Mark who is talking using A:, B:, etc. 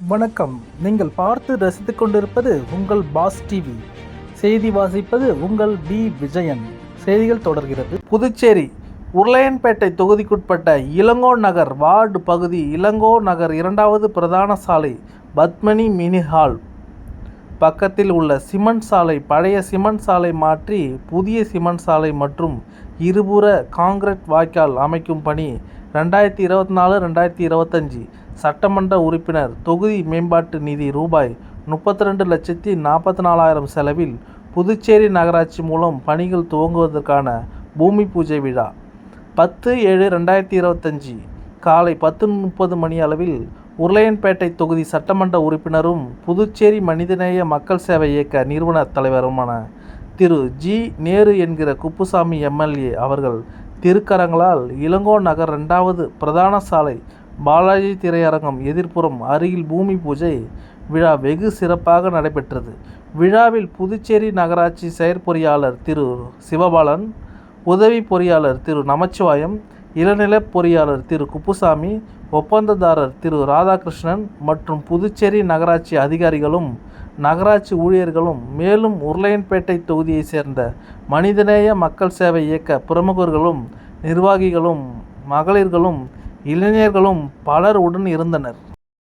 A: வணக்கம். நீங்கள் பார்த்து ரசித்து கொண்டிருப்பது உங்கள் பாஸ் டிவி. செய்தி வாசிப்பது உங்கள் பி. விஜயன். செய்திகள் தொடர்கிறது. புதுச்சேரி உருளையன்பேட்டை தொகுதிக்குட்பட்ட இளங்கோ நகர் வார்டு பகுதி இளங்கோ நகர் இரண்டாவது பிரதான சாலை பத்மனி மினி ஹால். பக்கத்தில் உள்ள சிமெண்ட் சாலை பழைய சிமெண்ட் சாலை மாற்றி புதிய சிமெண்ட் சாலை மற்றும் இருபுற காங்கிரட் வாய்க்கால் அமைக்கும் பணி ரெண்டாயிரத்தி இருபத்தி நாலு ரெண்டாயிரத்தி இருபத்தஞ்சி சட்டமன்ற உறுப்பினர் தொகுதி மேம்பாட்டு நிதி ரூபாய் முப்பத்தி ரெண்டு லட்சத்தி நாற்பத்தி நாலாயிரம் செலவில் புதுச்சேரி நகராட்சி மூலம் பணிகள் துவங்குவதற்கான பூமி பூஜை விழா. பத்து ஏழு ரெண்டாயிரத்தி இருபத்தஞ்சி காலை பத்து முப்பது மணி அளவில் உருளையன்பேட்டை தொகுதி சட்டமன்ற உறுப்பினரும் புதுச்சேரி மனிதநேய மக்கள் சேவை இயக்க நிறுவன தலைவருமான திரு. ஜி. நேரு என்கிற குப்புசாமி எம்எல்ஏ அவர்கள் திருக்கரங்களால் இளங்கோ நகர் ரெண்டாவது பிரதான சாலை பாலாஜி திரையரங்கம் எதிர்ப்புறம் அருகில் பூமி பூஜை விழா வெகு சிறப்பாக நடைபெற்றது. விழாவில் புதுச்சேரி நகராட்சி செயற்பொறியாளர் திரு சிவபாலன் உதவி பொறியாளர் திரு நமச்சிவாயம் இளநிலை பொறியாளர் திரு குப்புசாமி ஒப்பந்ததாரர் திரு ராதாகிருஷ்ணன் மற்றும் புதுச்சேரி நகராட்சி அதிகாரிகளும் நகராட்சி ஊழியர்களும் மேலும் உருளையன்பேட்டை தொகுதியைச் சேர்ந்த மனிதநேய மக்கள் சேவை இயக்க பிரமுகர்களும் நிர்வாகிகளும் மகளிர்களும் இளைஞர்களும் பலர் உடன் இருந்தனர்.